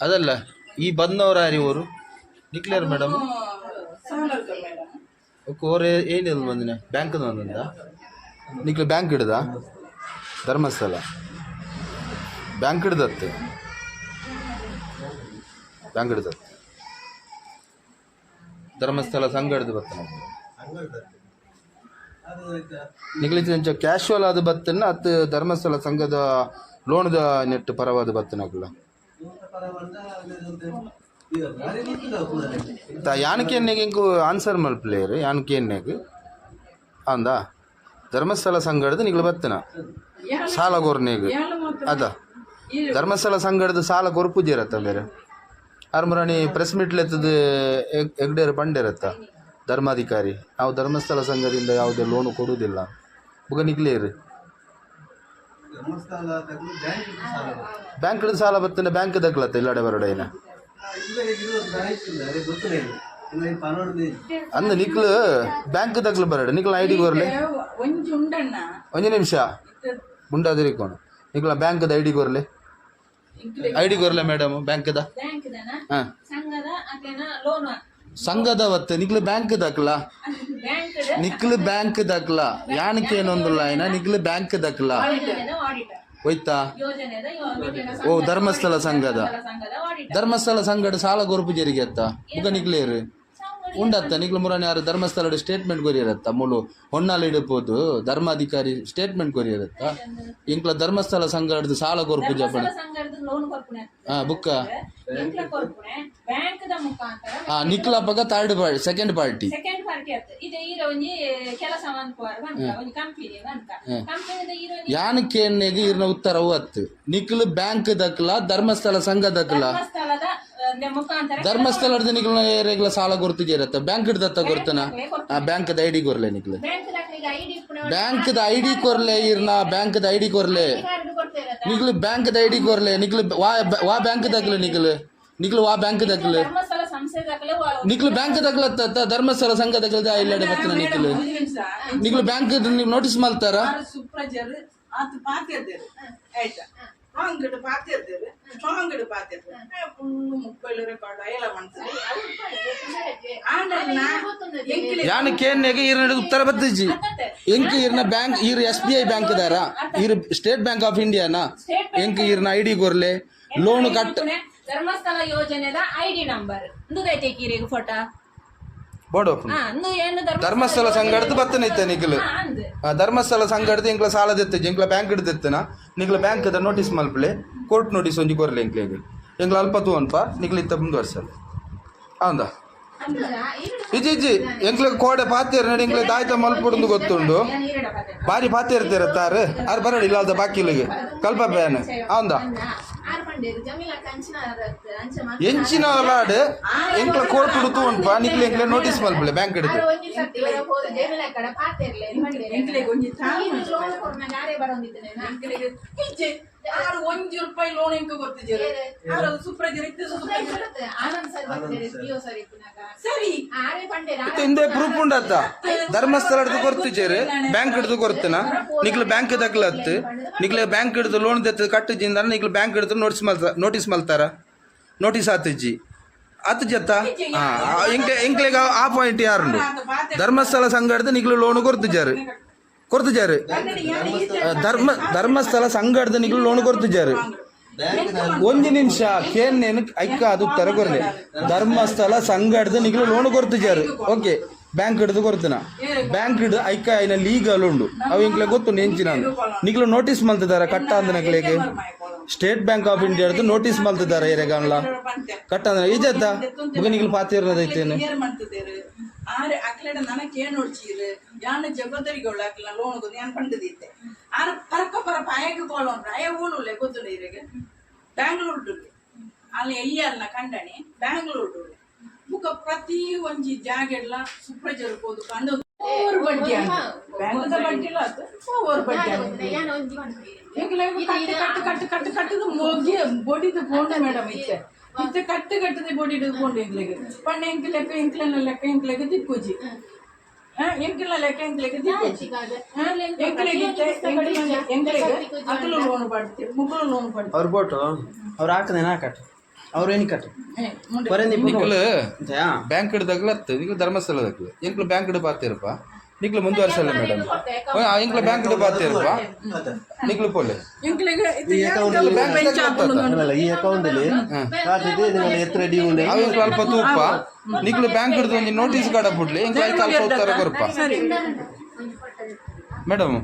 ಅದಲ್ಲ, ಈ ಬಂದವರು ಯಾರು ಇವರು ನಿಕ್ಲಿಯರ್ ಮೇಡಮ್ ಓರ್ ಏನಿಲ್ಲ ಬಂದಿನ ಬ್ಯಾಂಕ್ ಬಂದ ನಿಕ್ಲು ಬ್ಯಾಂಕ್ ಹಿಡ್ದ? ಧರ್ಮಸ್ಥಳ. ಬ್ಯಾಂಕ್ ಹಿಡ್ದತ್ತೆ. ಬ್ಯಾಂಕ್ ಹಿಡ್ದತ್ತೆ. ಧರ್ಮಸ್ಥಳ ಸಂಘ ಹಿಡ್ದು ಬರ್ತಾನೆ ನಿಕ್ಲಿച്ച ಕ್ಯಾಶುವಲ್ ಆದ ಬತ್ತನ್ನ ಅತ್ತು ಧರ್ಮಸ್ಥಳ ಸಂಘದ ಲೋನ್ದ ನೆಟ್ಟು ಪರವಾದ ಬತ್ತನಾಗಲ್ಲ ಯಾನಕೇನ್ನೆಗೆ ಇಂಕು ಆನ್ಸರ್ ಮಲ್ಪಲೇರು ಎಣ್ಣೆಗೆ ಅಂದ? ಧರ್ಮಸ್ಥಳ ಸಂಘದ ನಿಗಳು ಬತ್ತನ ಸಾಲ ಕೊರ್ನೆಗೆ ಅದ. ಧರ್ಮಸ್ಥಳ ಸಂಘದ ಸಾಲ ಕೊರ್ಪುಜಿರತ್ತ ಬೇರೆ? ಅರ್ಮರಾಣಿ ಪ್ರೆಸ್ ಮೀಟ್ಲೆತ್ತದ ಎಗ್ಡೇರು ಪಂಡಿರತ್ತ ಧರ್ಮಾಧಿಕಾರಿ. ನಾವು ಧರ್ಮಸ್ಥಳ ಸಂಘದಿಂದ ಯಾವುದೇ ಲೋನು ಕೊಡುವುದಿಲ್ಲ ಬುಗ ನಿಗ್ಲೇರು. ಬ್ಯಾಂಕ್ ಸಾಲ ಬತ್ತನ ಬ್ಯಾಂಕ್ ದಕ್ಲತ್ತ ಇಲ್ಲಡೆ ಬರಡೇನ ಅಂದ ನಿಕ್ಲು ಬ್ಯಾಂಕ್ ದಕ್ಲು ಬರಡೆ ನಿಕ್ಲ ಐ ಡಿ ಬರಲಿ? ಒಂದು ಉಂಡಣ್ಣ. ಒಂಜಿ ನಿಮಿಷ. ಮುಂಡಾದಿರಿಕೋಣ ಬ್ಯಾಂಕ್ ಬ್ಯಾಂಕ್ದ ಐ ಡಿ ಬರಲಿ. ಐ ಡಿ ಬರಲ ಮೇಡಮ್ ಬ್ಯಾಂಕ್ದ? ಹಾಂ. ಸಂಘದ ಅವತ್ತು ನಿಕ್ಲು ಬ್ಯಾಂಕ್ ದಕ್ಲ ಬ್ಯಾಂಕ್ ನಿಕ್ಲು ಬ್ಯಾಂಕ್ ದಕ್ಲ ಯಾನಕ್ಕೆ ಏನೊಂದಿಲ್ಲ ಏನ ನಿಕ್ಲು ಬ್ಯಾಂಕ್ ದಕ್ಲ ಹೋಯ್ತಾ? ಓ ಧರ್ಮಸ್ಥಳ ಸಂಘದ. ಧರ್ಮಸ್ಥಳ ಸಂಘದ ಸಾಲ ಗೊರಪು ಜರಿಗೆ ಅತ್ತ ಮುಗ ನಿಕ್ಲೇರು ಉಂಡತ್ತ? ನಿಕ್ಲು ಮುರಾನಿ ಯಾರು? ಧರ್ಮಸ್ಥಳದ ಸ್ಟೇಟ್ಮೆಂಟ್ ಕೊರಿಯರತ್ತ ಮುಳು ಹೊನ್ನಾಲ್ ಇಡಬಹುದು ಧರ್ಮಾಧಿಕಾರಿ ಸ್ಟೇಟ್ಮೆಂಟ್ ಕೊರಿಯರತ್ತ ಇಂಕ್ಲ ಧರ್ಮಸ್ಥಳ ಸಂಘದ ಸಾಲ ಗೊರಪು ಜಪಣ. ಹಾ ಬುಕ್ಕ. ಬ್ಯಾಂಕ್ದ ಮುಖಾಂತರ ಹಾ ನಿಕ್ಲಪ್ಪಗ third party second party second party ಆಯ್ತು. ಇದು ಈರ ಒಂಜಿ ಕೆಲಸ ಅನ್ಕೋರ್ ಬಂತ ಒಂಜಿ ಕಂಪನಿ ಬಂತ ಕಂಪನಿದ ಈರ ಒಂಜಿ ಯಾನಕ್ಕೇನ್ನೆಗೆ ಇರ್ನ ಉತ್ತರ ಅವತ್ತು ನಿಕ್ಲು ಬ್ಯಾಂಕ್ ದಕ್ಲ ಧರ್ಮಸ್ಥಳ ಸಂಘ ದಕ್ಲ ಧರ್ಮಸ್ಥಳದ ಮುಖಾಂತರ ಧರ್ಮಸ್ಥಳದ ನಿಕ್ಲ ಏರೆಗ್ಲ ಸಾಲ ಗೊರ್ತಿದ್ದೀರತ್ತ ಬ್ಯಾಂಕ್ ಹಿಡ್ದತ್ತ ಗೊರ್ತನ? ಆ ಬ್ಯಾಂಕ್ದ ಐ ಡಿ ಕೊರ್ಲೆ ನಿಖಿಲ್. ಬ್ಯಾಂಕ್ ದ ಐಡಿ ಕೊರ್ಲೆ ಇರ್ನ ಬ್ಯಾಂಕ್ ದ ಐಡಿ ಕೊರ್ಲೆ. ಕಾರ್ಡ್ ಬ್ಯಾಂಕ್ ದ ಐಡಿ ಕೊರ್ಲೆ ನಿಕ್ಲು ವಾ ವಾ ಬ್ಯಾಂಕ್ ದಕ್ಲ ನಿಕ್ಲು ನಿಕ್ಲು ವಾ ಬ್ಯಾಂಕ್ ದಾಖಲೆ ನಿಕ್ಲು ಬ್ಯಾಂಕ್ ದಕ್ಲತ್ತ ಧರ್ಮಸ್ಥಳ ಸಂಘ ದಕ್ಲದ ಇಲ್ಲಡೆ ಬರ್ತನ ನಿಕ್ಲು ನಿಕ್ಲು ಬ್ಯಾಂಕ್ ನೀವು ನೋಟಿಸ್ ಮಾಡ್ತಾರೆ? ಎಂಕ್ಲೆ ಯಾನಕ್ಕೇನ್ನೆಗೆ ಇರ್ನ ಉತ್ತರ ಬತ್ತಿಜಿ ಎಂಕ್ ಇರ್ನ ಬ್ಯಾಂಕ್ ಇರ್ ಎಸ್ ಬಿ ಐ ಬ್ಯಾಂಕ್ ಇದಾರ. ಇರ್ ಸ್ಟೇಟ್ ಬ್ಯಾಂಕ್ ಆಫ್ ಇಂಡಿಯಾನ ಎಂಕ್ ಇರ್ನ ಐ ಡಿ ಕೊರ್ಲೆ ಲೋನ್ ಕಟ್ ಧರ್ಮಸ್ಥಳ ಯೋಜನೆದ ಡಿ ನಂಬರ್ ಕೀರಿಗೆ ಫೋಟೋ ಬೋರ್ಡ್ ಹಾ ಇಂದು ಧರ್ಮಸ್ಥಳ ಸಂಘಡ್ದು ಬತ್ತನೈತೆ ಅಂದ್. ಆ, ಧರ್ಮಸ್ಥಳ ಸಂಘಡ್ದು ಎಂಕ್ಲ ಸಾಲ ದೆತ್ತೆ ಎಂಕ್ಲ ಬ್ಯಾಂಕ್ ಹಿಡ್ದೆತ್ತನ. ನಿಗ್ಲ ಬ್ಯಾಂಕ್ ದ ನೋಟಿಸ್ ಮಲ್ಪಲೆ. ಕೋರ್ಟ್ ನೋಟಿಸ್ ಒಂಜಿ ಕೊರ್ಲೆ ಎಂಕ್ಲೆಗೆ ಎಂಕ್ಲ ಅಲ್ಪ ತೂ ಅನ್ಪ ನಿಕ್ಲ ಇತ್ತ ಮುಂದುವರ್ಸಲ್ಲ ಹೌದಾ? ಇಜ್ಜಿ ಇಜ್ಜಿ ಎಂಕ್ಲ ಕೋಡೆ ಪಾತೇರ್ ನಡಿ ಎಂಕ್ಲ ದಾಯ್ತ ಮಲ್ಪುಡುಂದು ಗೊತ್ತುಂಡು. ಬಾರಿ ಪಾತೇರ್ತೀರ ತಾರ ಆರು ಬರಡಿ ಬಾಕಿ ಬಾಕಿಲಿಗೆ ಕಲ್ಪ ಬೇನೆ. ಆಂದ ಆರು ಪಂಡೇರು ಜಮೀಲ ಕಂಚಿನ ಅಂಚ ಎಂಚಿನ ಲಾಡ್. ಎಂಕ್ಲ ಕೋರ್ಟ್ ಹುಡುತು ಉಂಟು. ನಿಕ್ಲ ಎಂಕ್ಲ ನೋಟಿಸ್ ಮಲ್ಪುಲೆ ಬ್ಯಾಂಕ್ ಹಿಡಿದು ಒಂಜಿ ಒಂದ್ ರೂಪಾಯಿ ಲೋನ್ ಎಂಕ ಗೊತ್ತಿದ್ದೀರ ಇತ್ತು ಸುಪ್ರಜರ್ ಆನಂದ್ ಸರ್ ಬರ್ತಾರೆ ಸರ್. ಇಪ್ಪನಾಗ ಸರಿ ಆರೆ ಹಿಂದೆ ಪ್ರೂಫ್ ಉಂಡತ್ತ. ಧರ್ಮಸ್ಥಳ ಹಿಡಿದು ಕೊರ್ತಿಜೇರು ಬ್ಯಾಂಕ್ ಹಿಡಿದು ಕೊರ್ತಿನ. ನಿಕ್ಲ ಬ್ಯಾಂಕ್ ದಕ್ಲತ್ ನಿಕ್ಲ ಬ್ಯಾಂಕ್ ಹಿಡಿದು ಲೋನ್ ದೆತ್ತ ಕಟ್ಟಿಜಿಂದ ನಿಕ್ಲ ಬ್ಯಾಂಕ್ ಹಿಡಿದು ನೋಟಿಸ್ ಮಲ್ತ ನೋಟಿಸ್ ಮಲ್ತಾರ. ನೋಟಿಸ್ ಆತಜ್ಜಿ. ಅತ್ ಜತ್ತ? ಎಂಕ್ಲೆಗ ಆ ಪಾಯಿಂಟ್ ಯಾರು ಧರ್ಮಸ್ಥಳ ಸಂಘ ಹಿಡಿದು ನಿಕ್ಲು ಲೋನ್ ಕೊರ್ತಿಜಾರು ಕೊರ್ತಿಜಾರು ಧರ್ಮ, ಧರ್ಮಸ್ಥಳ ಸಂಘಟನೆಗಳು ಲೋನ್ ಕೊಡ್ತಿದ್ದಾರೆ ಒಂದು ನಿಮಿಷ, ಕೇನ್ ಐಕ್ಕ ಅದು ತರ ಕೊರ್ಲೆ ಧರ್ಮಸ್ಥಳ ಸಂಘಟನೆಗಳು ಲೋನ್ ಕೊಡ್ತಿದ್ದಾರೆ ಓಕೆ, ಬ್ಯಾಂಕ್ ಹಿಡಿದು ಕೊಡ್ತೀನ ಬ್ಯಾಂಕ್ ಹಿಡಿದು ಐಕ್ಕ ಐನ ಲೀಗಲ್ ಉಂಡು. ಅವು ಗೊತ್ತು ನೆಂಚಿನ ನಿಕ್ಲು ನೋಟಿಸ್ ಮಲ್ತಿದಾರ ಕಟ್ಟ ಅಂದ ನಕ್ಲೆಗೆ ಸ್ಟೇಟ್ ಬ್ಯಾಂಕ್ ಆಫ್ ಇಂಡಿಯಾ ಅದು ನೋಟಿಸ್ ಮಲ್ತಿದಾರ ಏರೆಗನ್ಲ ಕಟ್ಟ ಅಂದ್ರೆ ಈಜತ್ತ ಮುಗ ನಿಕ್ಲು ಪಾತಿರ್ನದೈತೇನು ಆರೆ ಅಕ್ಲೆಡ ನನ ಏನ್ ನೋಡ್ಚೀರು ಯಾನ ಜಗದರಿಗಳು ಅಕ್ಲ ಲೋನ್ ಗೊತ್ತು ಯಾನ್ ಪಂಡದಿತ್ತೆ ಆರ ಪರಕ ಪರ ಪಾಯಕ ಕೋಲೋನ್ ರಾಯ ಊನುಲೆ ಗೊತ್ತು ಇರಿಗೆ ಬ್ಯಾಂಗ್ಳೂರ್ ಅಲ್ಲಿ ಎಲ್ಲಿ ಅಲ್ಲ ಕಂಡಣಿ ಬ್ಯಾಂಗ್ಳೂರ್ ಬುಕ ಪ್ರತಿ ಒಂಜಿ ಜಾಗೆಲ್ಲ ಸುಪ್ರಜರು ಹೋದು ಕಂಡು ಓವರ್ ಬಡ್ಡಿ ಬ್ಯಾಂಕದ ಬಡ್ಡಿ ಇಲ್ಲ ಅದು. ಓವರ್ ಬಡ್ಡಿ ಈಗಲೇ ಕಟ್ಟು ಕಟ್ಟು ಕಟ್ಟು ಕಟ್ಟು ಕಟ್ಟದು ಮೊಗಿ ಬೊಡಿದು ಬೋಂಡ ಮೇಡಮ್ ಇತ್ತೆ ಇತ್ತೆ ಕಟ್ಟು ಕಟ್ಟದೆ ಬೊಡಿದು ಬೋಂಡ ಎಂಕ್ಲೆಗೆ ಪಣ್ಣ ಎಂಕ್ ಲೆಕ್ಕ ಎಂಕ್ಲೆನ ಲೆಕ್ಕ ಎಂಕ್ಲೆಗೆ ದಿಕ್ಕುಜಿ ಎಂಕ್ಲ ಲೆಕ್ಕ ಎಂಕ್ಲೆಗೆ ದಿಕ್ಕುಜಿ ಎಂಕ್ಲೆಗೆ ಎಂಕ್ಲೆಗೆ ಅಕಲು ಲೋನ್ ಪಡ್ತೀವಿ ಮುಕ್ಕಳು ಲೋನ್ ಪಡ್ತೀವಿ ಅವ್ರ ಬೋಟು ಅವ್ರು ಹಾಕದೆ ನಾ ಕಟ್ಟು ಅವ್ರು ಏನು ಕಟ್ಟು ಏ, ಮುಂದೆ ಬರೀ ನಿಪ್ಪು ನಿಕ್ಲು ಅಂತೆಯಾ ಬ್ಯಾಂಕ್ ಹಿಡ್ದಾಗ್ಲತ್ತು ನಿಕ್ಲು ಧರ್ಮಸ್ಥಳದಾಗ್ಲು ಎಂಕ್ಲು ಬ್ಯಾಂಕ್ ಹಿಡ್ ಬಾತಿರಪ್ಪ ನಿಕ್ಲು ಮುಂದುವರಿಸಲ್ಲ ಮೇಡಮ್ ಇಂಕ್ಲ ಬ್ಯಾಂಕ್ ಬಾತಿ ಇಲ್ವಾ ನಿಕ್ಲು ಪೋಲೆ. ಈ ಅಕೌಂಟ್ ಅಲ್ಲಿ ಎತ್ತರ ಅಲ್ಪ ತೂಪ. ನಿಕ್ಲು ಬ್ಯಾಂಕ್ ಹಿಡಿದು ಒಂಜಿ ನೋಟಿಸ್ ಕಾರ್ಡ್ ಬಿಡ್ಲಿ ಇಂಕ್ಲ ಐದು ಅಲ್ಪ ಉತ್ತರ ಕೊರಪ್ಪ ಮೇಡಮ್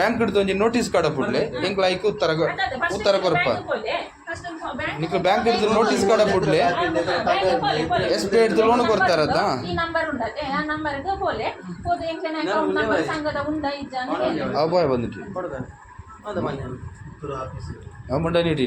ಬ್ಯಾಂಕ್ ಹಿಡಿದು ಒಂಜಿ ನೋಟಿಸ್ ಕಾರ್ಡ್ ಬಿಡ್ಲಿ ಇಂಕ್ಲ ಐಕ್ ಉತ್ತರ ಉತ್ತರ ಕೊರಪ್ಪ. నీకు బ్యాంక్ ఇడ్దు నోటీస్ కూడా పుట్లే ದ ಲೋನ್ లోన్ కొడతారదా ఈ నంబర్ ఉండదే ఆ నంబర్ ಗೆ ಹೋಲೆ ಹೋದ ಎಂಕನ ಅಕೌಂಟ್ ನಂಬರ್ ಸಂಗದ ಉಂಡ ಇಜ್ಜ ಅಂತ ಹೇಳಿ. ಅಬ್ಬಾಯ್ ಬಂದಿತ್ತು ಕೊಡದ ಅದ ಮನೆ. ತುರ ಆಫೀಸ್ ಆ ಮುಂಡ ನೀಟ್